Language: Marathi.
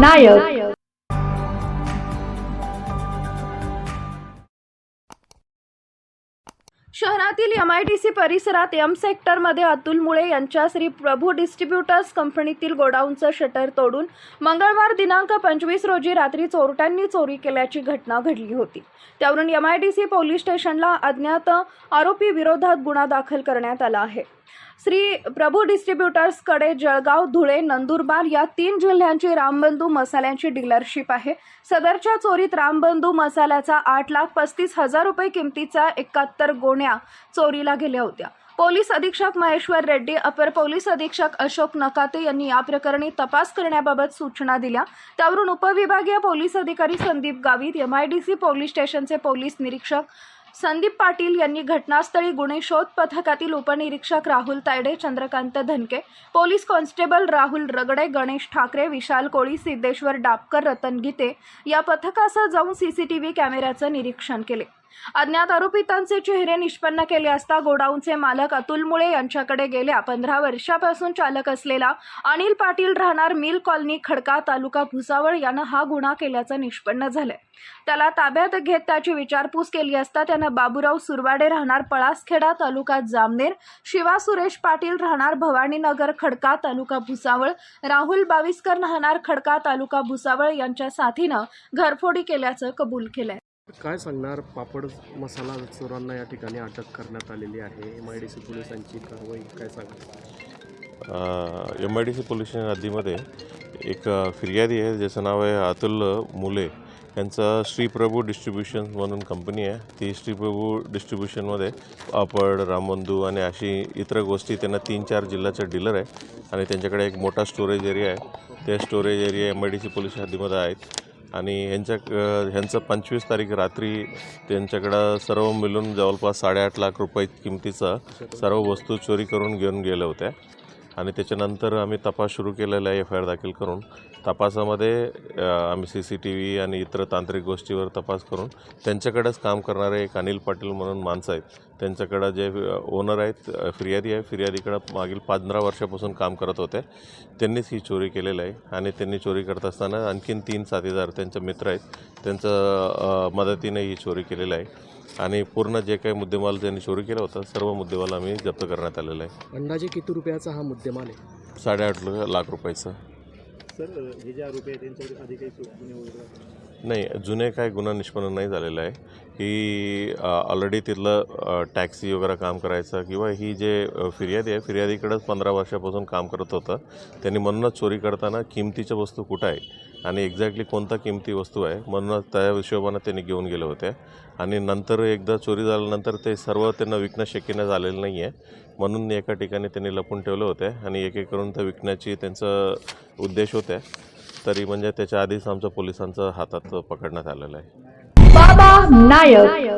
नायक. शहरातील एम आय टी सी परिसरात एम सेक्टरमध्ये अतुल मुळे यांच्या श्री प्रभू डिस्ट्रीब्युटर्स कंपनीतील गोडाऊनचं शटर तोडून मंगळवार दिनांक पंचवीस रोजी रात्री चोरट्यांनी चोरी केल्याची घटना घडली होती. त्यावरून M I T C police स्टेशनला अज्ञात आरोपी विरोधात गुन्हा दाखल करण्यात आला आहे. श्री प्रभू डिस्ट्रीब्युटर्सकडे जळगाव धुळे नंदुरबार या तीन जिल्ह्यांची रामबंधू मसाल्यांची डीलरशिप आहे. सदरच्या चोरीत रामबंधू मसाल्याचा आठ लाख पस्तीस हजार रुपये किमतीचा एकाहत्तर गोण्या चोरीला गेल्या होत्या. पोलीस अधीक्षक महेश्वर रेड्डी अपर पोलीस अधीक्षक अशोक नकाते यांनी या प्रकरणी तपास करण्याबाबत सूचना दिल्या. त्यावरून उपविभागीय पोलीस अधिकारी संदीप गावित एमआयडीसी पोलीस स्टेशनचे पोलीस निरीक्षक संदीप पाटील यांनी घटनास्थळी गुन्हे शोध पथकातील उपनिरीक्षक राहुल तायडे चंद्रकांत धनके पोलीस कॉन्स्टेबल राहुल रगडे गणेश ठाकरे विशाल कोळी सिद्धेश्वर डापकर रतन गीते या पथकासह जाऊन सीसीटीव्ही कॅमेऱ्याचं निरीक्षण केले. अज्ञात आरोपितांचे चेहरे निष्पन्न केले असता गोडाऊनचे मालक अतुल मुळे यांच्याकडे गेल्या पंधरा वर्षापासून चालक असलेला अनिल पाटील राहणार मिल कॉलनी खडका तालुका भुसावळ यानं हा गुन्हा केल्याचं निष्पन्न झालंय. त्याला ताब्यात घेत त्याची विचारपूस केली असता त्यानं बाबूराव सुरवाडे राहणार पळासखेडा तालुका जामनेर शिवा सुरेश पाटील राहणार भवानीनगर खडका तालुका भुसावळ राहुल बाविस्कर राहणार खडका तालुका भुसावळ यांच्या साथीनं घरफोडी केल्याचं कबूल केलंय. काय सांगणार? पापड मसाला चोरांना या ठिकाणी अटक करण्यात आलेली आहे. एम आय डी सी पोलिसांची कारवाई काय सांगणार? M I D C police हद्दीमध्ये एक फिर्यादी आहे ज्याचं नाव आहे अतुल मुले. यांचं श्रीप्रभू डिस्ट्रीब्युशन म्हणून कंपनी आहे. ती श्रीप्रभू डिस्ट्रीब्युशनमध्ये पापड रामबंधू आणि अशी इतर गोष्टी त्यांना तीन चार जिल्ह्याचं डीलर आहे. आणि त्यांच्याकडे एक मोठा स्टोरेज एरिया आहे. त्या storage area M I D C police हद्दीमध्ये आहेत. आणि ह्यांच्या ह्यांचं पंचवीस तारीख रात्री त्यांच्याकडं सर्व मिळून जवळपास साडेआठ लाख रुपये किमतीचा सर्व वस्तू चोरी करून घेऊन गेल्या होत्या. आणि त्याच्यानंतर आम्ही तपास सुरू केलेला आहे एफ आय आर दाखल करून. तपासामध्ये आम्ही सी सी टी व्ही आणि इतर तांत्रिक गोष्टीवर तपास करून त्यांच्याकडेच काम करणारे एक अनिल पाटील म्हणून माणसं आहेत. त्यांच्याकडं जे ओनर आहेत फिर्यादी आहे फिर्यादीकडं मागील पंधरा वर्षापासून काम करत होते. त्यांनीच ही चोरी केलेलं आहे आणि त्यांनी चोरी करत असताना आणखीन तीन साथीदार त्यांचे मित्र आहेत त्यांचं मदतीने ही चोरी केलेलं आहे. आणि पूर्ण जे काही मुद्देमाल त्यांनी चोरी केला होता सर्व मुद्देमाल आम्ही जप्त करण्यात आलेला आहे. अंदाजे किती रुपयाचा हा मुद्देमाल आहे? साडेआठ लाख रुपयाचं. सर हे जे आरोपी आहे त्यांच्यावर आधी काही नाही जुने काय गुन्हा निष्पन्न नाही झालेला आहे. ही ऑलरेडी तिथलं टॅक्सी वगैरे काम करायचं किंवा ही जे फिर्यादी आहे फिर्यादीकडंच पंधरा वर्षापासून काम करत होतं. त्यांनी म्हणूनच चोरी करताना किमतीच्या वस्तू कुठं आहे आणि एक्झॅक्टली कोणता किमती वस्तू आहे म्हणूनच त्या हिशोबानं त्यांनी घेऊन गेले होते. आणि नंतर एकदा चोरी झाल्यानंतर ते सर्व त्यांना विकणं शक्य नाही झालेलं नाही आहे म्हणून एका ठिकाणी त्यांनी लपून ठेवले होते आणि एक एक करून त्या विकण्याची त्यांचा उद्देश होते. तरी म्हणजे त्याच्या आधीच आमच्या पोलिसांचं हातात पकडण्यात आलेलं आहे. बाबा नायक